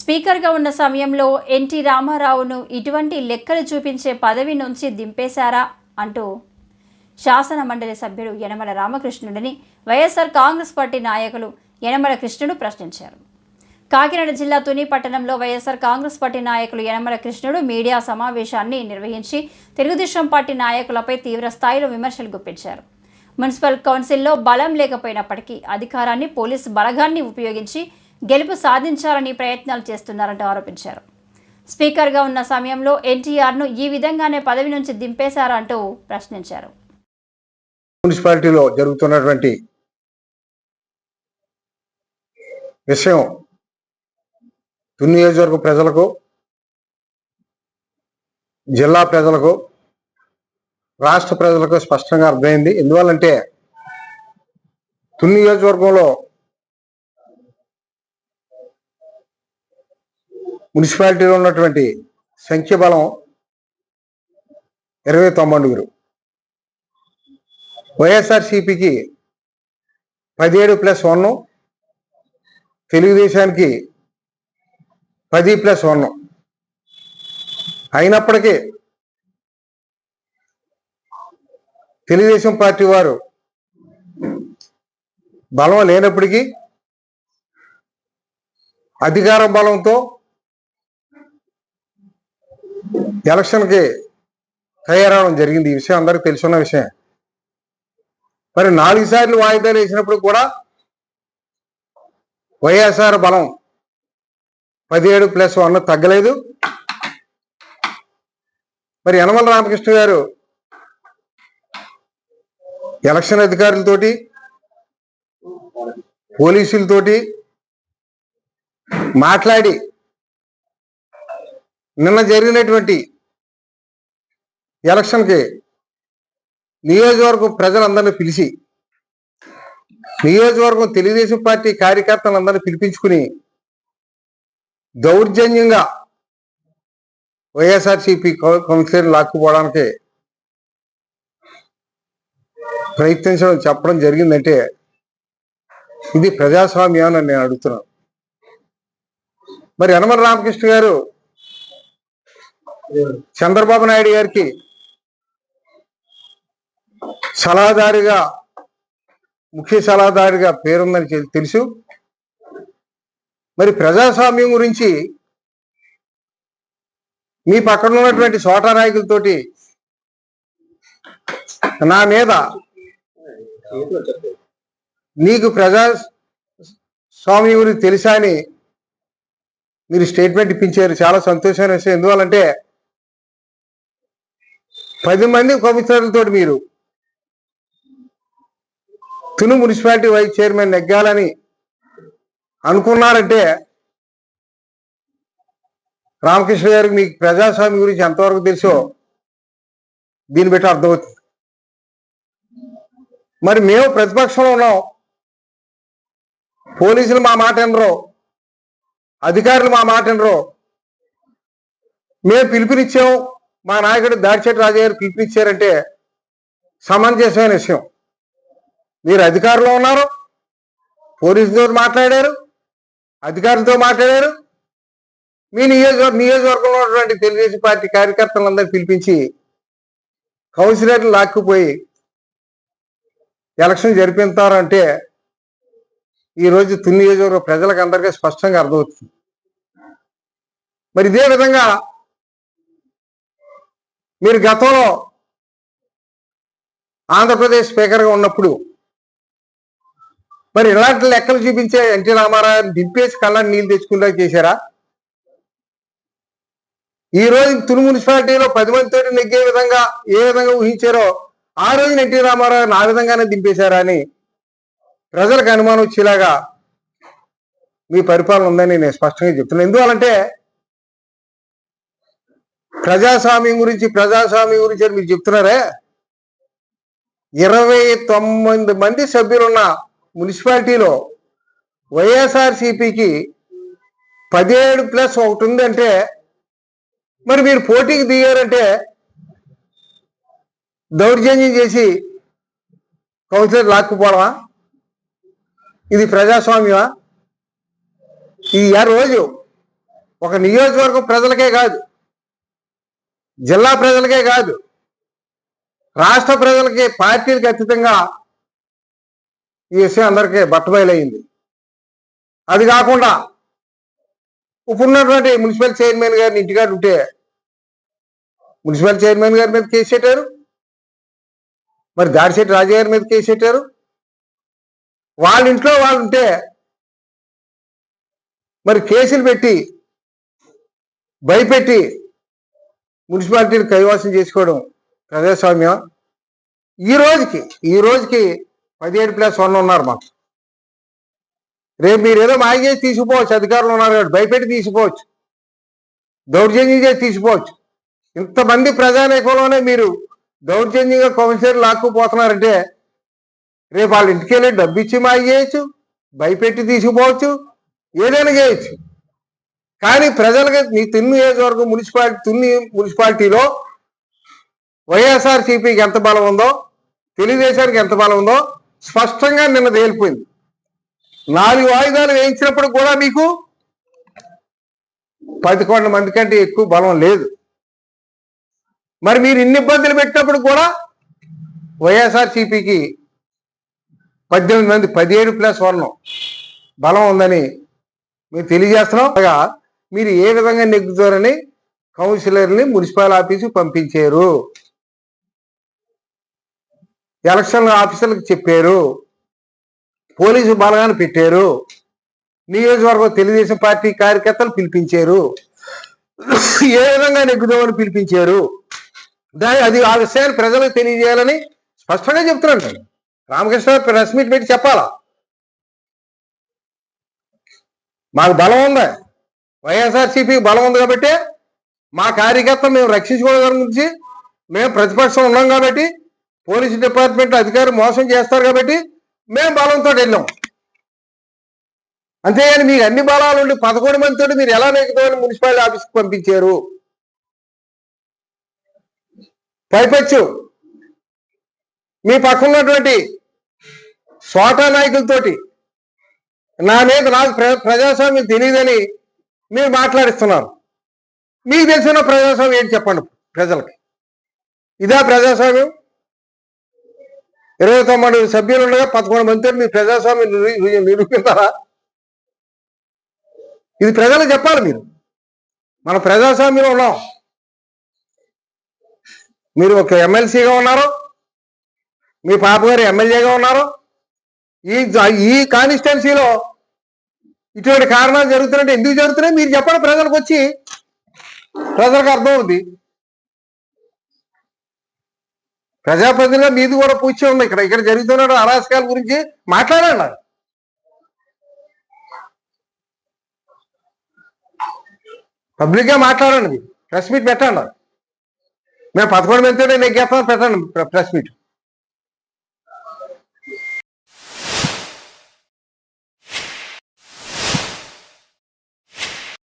స్పీకర్గా ఉన్న సమయంలో ఎన్టీ రామారావును ఇటువంటి లెక్కలు చూపించే పదవి నుంచి దింపేశారా అంటూ శాసన మండలి సభ్యుడు యనమల రామకృష్ణుడిని వైఎస్ఆర్ కాంగ్రెస్ పార్టీ నాయకులు యనమల కృష్ణుడు ప్రశ్నించారు. కాకినాడ జిల్లా తుని పట్టణంలో వైఎస్ఆర్ కాంగ్రెస్ పార్టీ నాయకులు యనమల కృష్ణుడు మీడియా సమావేశాన్ని నిర్వహించి తెలుగుదేశం పార్టీ నాయకులపై తీవ్ర స్థాయిలో విమర్శలు గుప్పించారు. మున్సిపల్ కౌన్సిల్లో బలం లేకపోయినప్పటికీ అధికారాన్ని పోలీసు బలగాన్ని ఉపయోగించి గెలుపు సాధించాలని ప్రయత్నాలు చేస్తున్నారంటూ ఆరోపించారు. స్పీకర్గా ఉన్న సమయంలో ఎన్టీఆర్ను ఈ విధంగానే పదవి నుంచి దింపేశారంటూ ప్రశ్నించారు. మున్సిపాలిటీలో జరుగుతున్నటువంటి విషయం తుని నియోజకవర్గ ప్రజలకు జిల్లా ప్రజలకు రాష్ట్ర ప్రజలకు స్పష్టంగా అర్థమైంది. ఎందువల్లంటే తుని నియోజకవర్గంలో మున్సిపాలిటీలో ఉన్నటువంటి సంఖ్యబలం ఇరవై తొమ్మిదిగురు వైఎస్ఆర్సిపికి పదిహేడు ప్లస్ వన్ తెలుగుదేశానికి పది ప్లస్ వన్. అయినప్పటికీ తెలుగుదేశం పార్టీ వారు బలం లేనప్పటికీ అధికార బలంతో ఎలక్షన్కి తయారవడం జరిగింది. ఈ విషయం అందరికీ తెలుసున్న విషయం. మరి నాలుగు సార్లు వాయిదాలు వేసినప్పుడు కూడా వైఎస్ఆర్ బలం పదిహేడు ప్లస్ వన్ తగ్గలేదు. మరి యనమల రామకృష్ణ గారు ఎలక్షన్ అధికారులతోటి పోలీసులతోటి మాట్లాడి నిన్న జరిగినటువంటి ఎలక్షన్కి నియోజకవర్గం ప్రజలందరినీ పిలిచి నియోజకవర్గం తెలుగుదేశం పార్టీ కార్యకర్తలందరినీ పిలిపించుకుని దౌర్జన్యంగా వైఎస్ఆర్సీపీ కౌన్సిలర్ లాక్కుపోవడానికి ప్రయత్నించడం చెప్పడం జరిగిందంటే ఇది ప్రజాస్వామ్యం అని నేను అడుగుతున్నాను. మరి యనమల రామకృష్ణ గారు చంద్రబాబు నాయుడు గారికి సలహాదారిగా ముఖ్య సలహాదారిగా పేరుందని తెలుసు. మరి ప్రజాస్వామ్యం గురించి మీ పక్కన ఉన్నటువంటి సోటా నాయకులతోటి నా మీద నీకు ప్రజా స్వామ్యం గురించి తెలుసా అని మీరు స్టేట్మెంట్ ఇప్పించారు. చాలా సంతోషమైన విషయం. ఎందువల్లంటే పది మంది కమిషనర్లతో మీరు తును మున్సిపాలిటీ వైస్ చైర్మన్ నెగ్గాలని అనుకున్నారంటే రామకృష్ణ గారికి మీకు ప్రజాస్వామ్యం గురించి ఎంతవరకు తెలుసో దీన్ని బట్టి అర్థమవుతుంది. మరి మేము ప్రతిపక్షంలో ఉన్నాం. పోలీసులు మా మాట వినరు. అధికారులు మా మాట వినరు. మేము పిలుపునిచ్చాం. మా నాయకుడు దాడిచెట్టు రాజు గారు పిలుపునిచ్చారంటే సమంజసమైన విషయం. మీరు అధికారంలో ఉన్నారు. పోలీసులతో మాట్లాడారు. అధికారులతో మాట్లాడారు. మీ నియోజకవర్గ నియోజకవర్గంలో ఉన్నటువంటి తెలుగుదేశం పార్టీ కార్యకర్తలందరూ పిలిపించి కౌన్సిలర్లు లాక్కుపోయి ఎలక్షన్ జరిపిస్తారంటే ఈరోజు రోజు తుని నియోజకవర్గ ప్రజలకు అందరికీ స్పష్టంగా అర్థమవుతుంది. మరి ఇదే విధంగా మీరు గతంలో ఆంధ్రప్రదేశ్ స్పీకర్గా ఉన్నప్పుడు మరి ఇలాంటి లెక్కలు చూపించే ఎన్టీ రామారావు దింపేసి కళ్ళని నీళ్ళు తెచ్చుకునేలా చేశారా? ఈ రోజు తుని మున్సిపాలిటీలో పది మందితో నెగ్గే విధంగా ఏ విధంగా ఊహించారో ఆ రోజు ఎన్టీ రామారావు ఆ విధంగానే దింపేశారా అని ప్రజలకు అనుమానం వచ్చేలాగా మీ పరిపాలన ఉందని నేను స్పష్టంగా చెప్తున్నాను ఎందువల్లంటే ప్రజాస్వామ్యం గురించి ప్రజాస్వామ్యం గురించి అని మీరు చెప్తున్నారే? ఇరవై తొమ్మిది మంది సభ్యులున్న మున్సిపాలిటీలో వైఎస్ఆర్సిపికి పదిహేడు ప్లస్ ఒకటి ఉందంటే మరి మీరు పోటీకి దిగారంటే దౌర్జన్యం చేసి కౌన్సిలర్ లాక్కుపోవడమా? ఇది ప్రజాస్వామ్యమా? ఇది ఆ రోజు ఒక నియోజకవర్గం ప్రజలకే కాదు జిల్లా ప్రజలకే కాదు రాష్ట్ర ప్రజలకి పార్టీలకు అతీతంగా ఈ విషయం అందరికీ బట్టబయలైంది అది కాకుండా ఇప్పుడున్నటువంటి మున్సిపల్ చైర్మన్ గారిని ఇంటికాడ ఉంటే మున్సిపల్ చైర్మన్ గారి మీద కేసు పెట్టారు. మరి దాడిశెట్టి రాజా గారి మీద కేసు పెట్టారు. వాళ్ళ ఇంట్లో వాళ్ళు ఉంటే మరి కేసులు పెట్టి భయపెట్టి మున్సిపాలిటీని కైవాసం చేసుకోవడం ప్రజాస్వామ్యం. ఈ రోజుకి ఈ రోజుకి పదిహేడు ప్లస్ వన్ ఉన్నారు మాకు. రేపు మీరు ఏదో మాయ చేసి తీసుకుపోవచ్చు అధికారులు ఉన్నారు కాబట్టి భయపెట్టి తీసుకోవచ్చు. దౌర్జన్యం చేసి తీసుకోవచ్చు. ఇంతమంది ప్రజానేకంలోనే మీరు దౌర్జన్యంగా కౌన్సిలర్ లాక్కుపోతున్నారంటే రేపు వాళ్ళ ఇంటికి వెళ్ళి డబ్బు ఇచ్చి మాయ చేయొచ్చు భయపెట్టి తీసుకుపోవచ్చు ఏదైనా చేయొచ్చు. కానీ ప్రజలకి నీ తిన్ను నియోజకవర్గం మున్సిపాలిటీ తున్ని మున్సిపాలిటీలో వైఎస్ఆర్ సిపికి ఎంత బలం ఉందో తెలుగుదేశానికి ఎంత బలం ఉందో స్పష్టంగా నిన్న తేలిపోయింది నాలుగు వాయిదాలు వేయించినప్పుడు కూడా మీకు పదకొండు మంది కంటే ఎక్కువ బలం లేదు. మరి మీరు ఇన్ని ఇబ్బందులు పెట్టినప్పుడు కూడా వైఎస్ఆర్సీపీకి పద్దెనిమిది మంది పదిహేడు ప్లస్ వర్ణం బలం ఉందని మేము తెలియజేస్తున్నాం. అలాగా మీరు ఏ విధంగా నెగ్గుతారని కౌన్సిలర్ని మున్సిపల్ ఆఫీసు పంపించారు. ఎలక్షన్ ఆఫీసర్లకు చెప్పారు. పోలీసు బలగాన్ని పెట్టారు. నియోజకవర్గం తెలుగుదేశం పార్టీ కార్యకర్తలు పిలిపించారు. ఏ విధంగా నెగ్గుదామని పిలిపించారు. దాని అది ఆ విషయాన్ని ప్రజలకు తెలియజేయాలని స్పష్టంగా చెప్తున్నాను రామకృష్ణ ప్రెస్ మీట్ పెట్టి చెప్పాలా? మాకు బలం ఉంది. వైఎస్ఆర్సీపీకి బలం ఉంది కాబట్టి మా కార్యకర్తలు మేము రక్షించుకోవడం గురించి మేము ప్రతిపక్షం ఉన్నాం కాబట్టి పోలీస్ డిపార్ట్మెంట్ అధికారులు మోసం చేస్తారు కాబట్టి మేము బలంతో వెళ్ళాం. అంతేగాని మీకు అన్ని బలాలు ఉండి పదకొండు మందితో మీరు ఎలా నెక్కుతామని మున్సిపాలిటీ ఆఫీస్కి పంపించారు. పైపచ్చు. మీ పక్కన ఉన్నటువంటి సోటా నాయకులతోటి నా మీద నాకు ప్ర- ప్రజాస్వామ్యం తెలియదని మీరు మాట్లాడిస్తున్నారు మీకు తెలిసిన ప్రజాస్వామ్యం ఏంటి చెప్పండి ప్రజలకి? ఇదా ప్రజాస్వామ్యం? ఇరవై తొమ్మిది సభ్యులు ఉండగా పదకొండు మంది మీరు ప్రజాస్వామ్యం నిరూపిస్తారా ఇది ప్రజలకు చెప్పాలి మీరు. మన ప్రజాస్వామ్యంలో ఉన్నాం. మీరు ఒక ఎమ్మెల్సీగా ఉన్నారు. మీ పాప గారు ఎమ్మెల్యేగా ఉన్నారు. ఈ ఈ కాన్స్టిట్యున్సీలో ఇటువంటి కారణాలు జరుగుతున్నట్టు ఎందుకు జరుగుతున్నాయి? మీరు చెప్పండి ప్రజలకు వచ్చి. ప్రజలకు అర్థం అవుద్ది. ప్రజాప్రతినిధుల మీది కూడా పూచి ఉంది ఇక్కడ ఇక్కడ జరుగుతున్న అరాచకాల గురించి మాట్లాడండి. పబ్లిక్గా మాట్లాడండి. ప్రెస్ మీట్ పెట్టండి. మేము పదకొండు మందితోనే నెగ్గేస్తాం. పెట్టండి. Press meet.